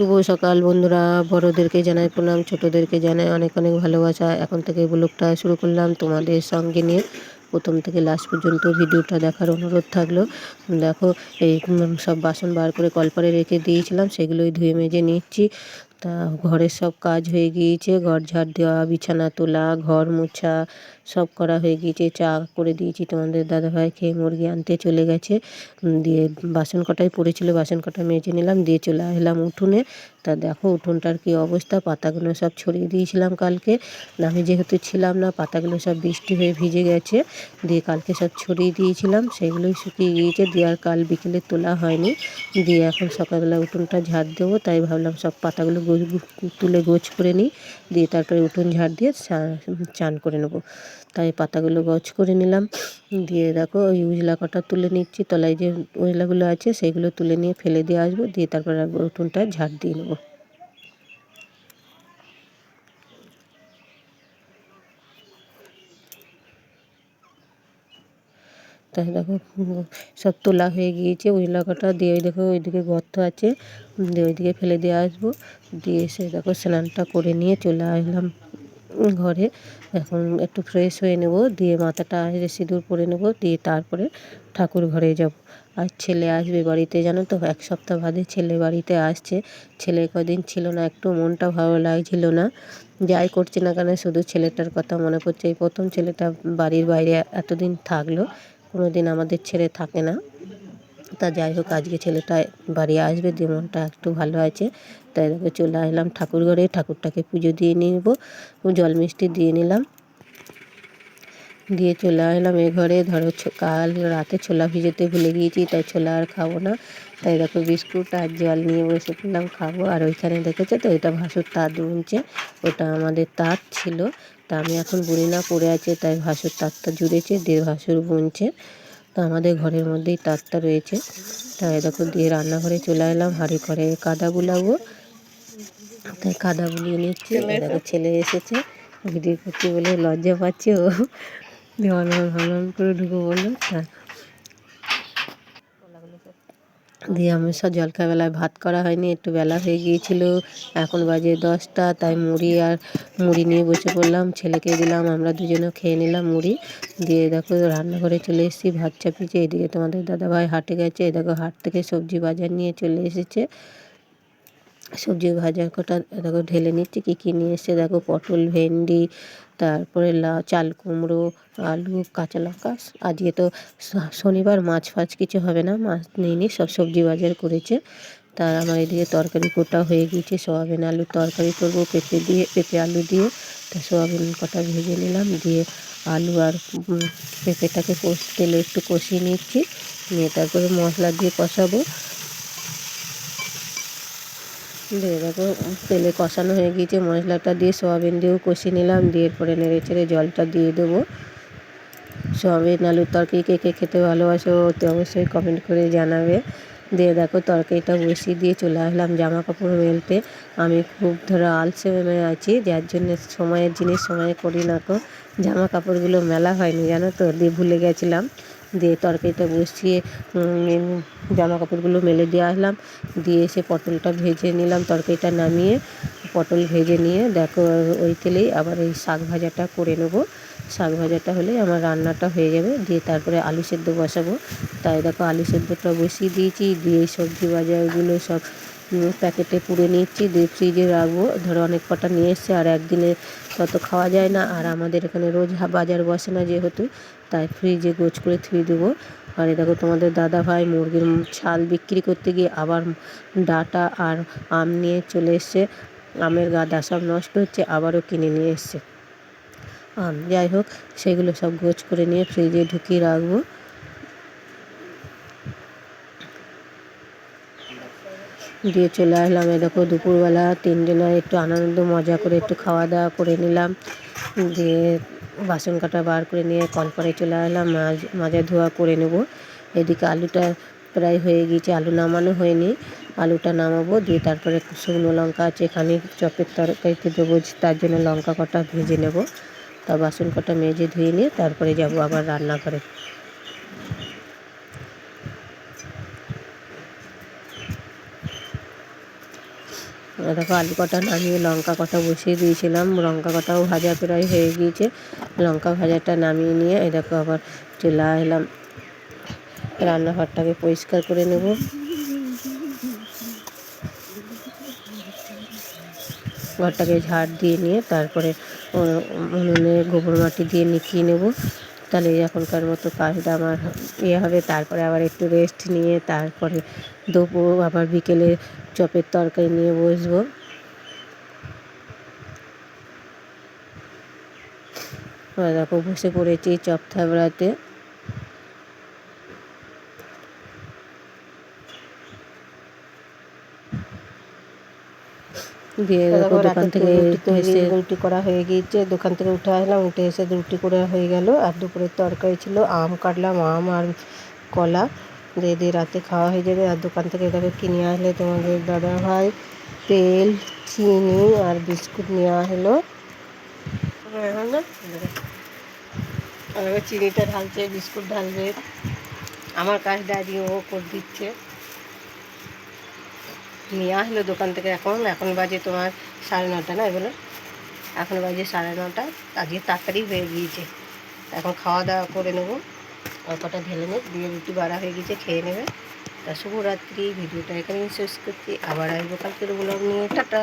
শুভ সকাল বন্ধুরা। বড়োদেরকে জানাই প্রণাম, ছোটোদেরকে জানাই অনেক অনেক ভালোবাসা। এখন থেকে ব্লগটা শুরু করলাম তোমাদের সঙ্গে নিয়ে। প্রথম থেকে লাস্ট পর্যন্ত ভিডিওটা দেখার অনুরোধ থাকল। দেখো, এই সব বাসন বার করে কলপারে রেখে দিয়েছিলাম, সেগুলোই ধুয়ে মেজে নিচ্ছি। তা ঘরের সব কাজ হয়ে গিয়েছে, ঘর ঝাড় দেওয়া, বিছানা তোলা, ঘর মোছা সব করা হয়ে গিয়েছে, চা করে দিয়েছি তোমাদের দাদাভাই, খেয়ে মুরগি আনতে চলে গেছে। দিয়ে বাসন কটাই পড়েছিল, বাসন কটা মেজে নিলাম, দিয়ে চলে এলাম উঠোনে। তা দেখো উঠোনটার কি অবস্থা, পাতাগুলো সব ছড়িয়ে দিয়েছিলাম কালকে। আমি যেহেতু ছিলাম না, পাতাগুলো সব বৃষ্টি হয়ে ভিজে গেছে। দিয়ে কালকে সব ছড়িয়ে দিয়েছিলাম সেগুলোই শুকিয়ে গিয়েছে। দিয়ে আর কাল বিকেলে তোলা হয়নি। দিয়ে এখন সকালবেলা উঠোনটা ঝাড় দেবো, তাই ভাবলাম সব পাতাগুলো তুলে গোছ করে নিই, দিয়ে তারপরে উঠোন ঝাড় দিয়ে চান করে নেব। তাই পাতাগুলো গছ করে নিলাম। দিয়ে দেখো ওই উজলা কটা তুলে নিচ্ছি, তলায় যে উজলাগুলো আছে সেগুলো তুলে নিয়ে ফেলে দিয়ে আসব, দিয়ে তারপরে উঠোনটা ঝাড় দিয়ে নেব। তাই দেখো সব তোলা হয়ে গিয়েছে। উজলা কটা দিয়ে ওই দেখো, ওইদিকে গর্ত আছে। দিয়ে ওইদিকে ফেলে দিয়ে আসব। দিয়ে এসে দেখো, স্নানটা করে নিয়ে চলে আসলাম ঘরে। এখন একটু ফ্রেশ হয়ে নেব, দিয়ে মাথাটা আজরে সিঁদুর পরে নেব, দিয়ে তারপরে ঠাকুর ঘরে যাব। আর ছেলে আসবে বাড়িতে, জানো তো? এক সপ্তাহ বাদে ছেলে বাড়িতে আসছে। ছেলে কদিন ছিল না, একটু মনটা ভালো লাগছিল না। যাই করছে না কেন, শুধু ছেলেটার কথা মনে পড়ছে। এই প্রথম ছেলেটা বাড়ির বাইরে এতদিন থাকল। কোনো দিন আমাদের ছেলে থাকে না। তা যাই হোক, আজকে ছেলেটা বাড়ি আসবে, যে মনটা একটু ভালো আছে। তাই চলে আসলাম ঠাকুর ঘরে ঠাকুরটাকে পুজো দিয়ে নিব। জল মিষ্টি দিয়ে নিলাম। দিয়ে চলে আসলাম এ ঘরে। ধরো কাল রাতে ছোলা ভিজোতে ভুলে গিয়েছি তাই ছোলা আর খাব না। তাই দেখো বিস্কুট আর জল নিয়ে বসে পড়লাম খাব। আর ওইখানে দেখেছ তো এটা ভাসুর তাঁত বুনছে। ওটা আমাদের তাঁত ছিল। তা আমি এখন বুনি না পড়ে আছে তাই ভাসুর তাঁতটা জুড়েছে দিয়ে ভাসুর বুনছে। তো আমাদের ঘরের মধ্যেই তাঁতটা রয়েছে। তাই দেখো দিয়ে রান্নাঘরে চলে এলাম হাঁড়ি করে কাদা বুলাবো। তাই কাদা বুলিয়ে নিচ্ছি। দেখো ছেলে এসেছে ভিডিও করছি বলে লজ্জা পাচ্ছে? ও হনহন করে ঢুকে বলল তা দিয়ে আমি সব জলখাবেলায় ভাত করা হয়নি, একটু বেলা হয়ে গিয়েছিল, এখন বাজে দশটা, তাই মুড়ি আর মুড়ি নিয়ে বসে পড়লাম, ছেলেকে দিলাম, আমরা দুজনে খেয়ে নিলাম মুড়ি, দিয়ে দেখো রান্নাঘরে চলে এসেছি, ভাত চাপিয়েছে, এদিকে তোমাদের দাদাভাই হাটে গেছে দেখো হাট থেকে সবজি বাজার নিয়ে চলে এসেছে সবজি ভাজার কটা, দেখো ঢেলে নিচ্ছি, কী কী নিয়ে এসছে, দেখো পটল, ভেন্ডি, তারপরে লা চাল কুমড়ো, আলু, কাঁচা লঙ্কা। আজকে তো শনিবার, মাছ ফাছ কিছু হবে না, মাছ নিইনি, সব সবজি বাজার করেছে। তার আমার এদিকে তরকারি কোটা হয়ে গিয়েছে, সোয়াবিন আলুর তরকারি করব, পেঁপে দিয়ে, পেঁপে আলু দিয়ে। তা সোয়াবিন কটা ভেজে নিলাম, দিয়ে আলু আর পেঁপেটাকে কষ, তেলে একটু কষিয়ে নিচ্ছি, নিয়ে তারপরে মশলা দিয়ে কষাবো। দিয়ে দেখো, তেলে কষানো হয়ে গিয়েছে, মশলাটা দিয়ে সোয়াবিন দিয়েও কষিয়ে নিলাম, দিয়ে পরে নেড়ে চেড়ে জলটা দিয়ে দেবো। সোয়াবিন, আলুর তরকারি কে কে খেতে ভালোবাসো তো অবশ্যই কমেন্ট করে জানাবে। দিয়ে দেখো, তরকারিটা বসিয়ে দিয়ে চলে আসলাম জামা কাপড় মেলতে। আমি খুব ধরো আলসে আছি, যার জন্য সময়ের জিনিস সময়ে করি না তো জামা কাপড়গুলো মেলা হয়নি, জানো তো? দিয়ে ভুলে গেছিলাম। দিয়ে তরকারিটা বসিয়ে জামা কাপড়গুলো মেলে দিয়ে আসলাম। দিয়ে এসে পটলটা ভেজে নিলাম, তরকারিটা নামিয়ে পটল ভেজে নিয়ে, দেখো ওই তেলেই আবার এই শাক ভাজাটা করে নেব। শাক ভাজাটা হলেই আমার রান্নাটা হয়ে যাবে, দিয়ে তারপরে আলু সেদ্ধ বসাবো। তাই দেখো আলু সেদ্ধটা বসিয়ে দিয়েছি, দিয়ে সবজি বাজারগুলো সব প্যাকেটে পুড়ে নিচ্ছি দিয়ে ফ্রিজে রাখব। ধরো অনেক কটা নিয়ে এসছে, আর একদিনে তত খাওয়া যায় না। আর আমাদের এখানে রোজ বাজার বসে না যেহেতু, তাই ফ্রিজে গোছ করে থুয়ে দেবো। আর দেখো তোমাদের দাদা ভাই মুরগির ছাল বিক্রি করতে গিয়ে আবার ডাটা আর আম নিয়ে চলে এসছে। আমের গাদা সব নষ্ট হচ্ছে, আবারও কিনে নিয়ে এসছে। আম, যাই হোক, সেগুলো সব গোছ করে নিয়ে ফ্রিজে ঢুকিয়ে রাখব। দিয়ে চলে আসলাম। এই দেখো, দুপুরবেলা তিনজনে একটু আনন্দ, মজা করে একটু খাওয়া দাওয়া করে নিলাম। দিয়ে বাসন কাটা বার করে নিয়ে কলপারে চলে আসলাম। মাছ মাজা ধোয়া করে নেব। এদিকে আলুটা প্রায় হয়ে গিয়েছে, আলু নামানো হয়নি। আলুটা নামাবো, দিয়ে তারপরে শুকনো লঙ্কা আছে, এখানে চপের তরকারিতে দেবো, তার জন্য লঙ্কা কটা ভেজে নেব। তা বাসন কটা মেজে ধুয়ে নিয়ে তারপরে যাব আবার রান্নাঘরে। আর দেখো আলু কটা নামিয়ে লঙ্কা কটা বসিয়ে দিয়েছিলাম। লঙ্কা কটাও ভাজা প্রায় হয়ে গিয়েছে। লঙ্কা ভাজাটা নামিয়ে নিয়ে এই দেখো আবার চলে এলাম। রান্নাঘরটাকে পরিষ্কার করে নেব। ঘরটাকে ঝাড় দিয়ে নিয়ে তারপরে উনুনে গোবর মাটি দিয়ে নিকিয়ে নেব। তাহলে এখনকার মতো কাজটা আমার ইয়ে হবে। তারপরে আবার একটু রেস্ট নিয়ে তারপরে দুপুর আবার বিকেলে চপের তরকারি নিয়ে বসবো। দেখো বসে পড়েছি চপ থাবড়াতে। দিয়ে দোকান থেকে এসে রুটি করা হয়ে গিয়েছে। দোকান থেকে উঠে আসলাম উঠে এসে রুটি করে হয়ে গেল। আর দুপুরের তরকারি ছিল আম কাটলাম আম আর কলা। দিয়ে দিয়ে রাতে খাওয়া হয়ে যাবে। আর দোকান থেকে দেখো কিনে আসলে তোমাদের দাদা ভাই তেল চিনি আর বিস্কুট নিয়ে আসলো। না আর এবার চিনিটা ঢালছে বিস্কুট ঢালবে। আমার কাজ দাঁড়িয়ে ও করে দিচ্ছে। নিয়ে আসলো দোকান থেকে এখন। এখন বাজে তোমার সাড়ে নটা না এগুলো? এখন বাজে সাড়ে নটা। আজকে তাড়াতাড়ি হয়ে গিয়েছে। এখন খাওয়া দাওয়া করে নেব। অল্পটা ঢেলে নেব দিয়ে রুটি বাড়া হয়ে গেছে খেয়ে নেবে। তা শুভরাত্রি, ভিডিওটা এখানে শেষ করছি। আবার আসব কালকের ব্লগ নিয়ে। টাটা!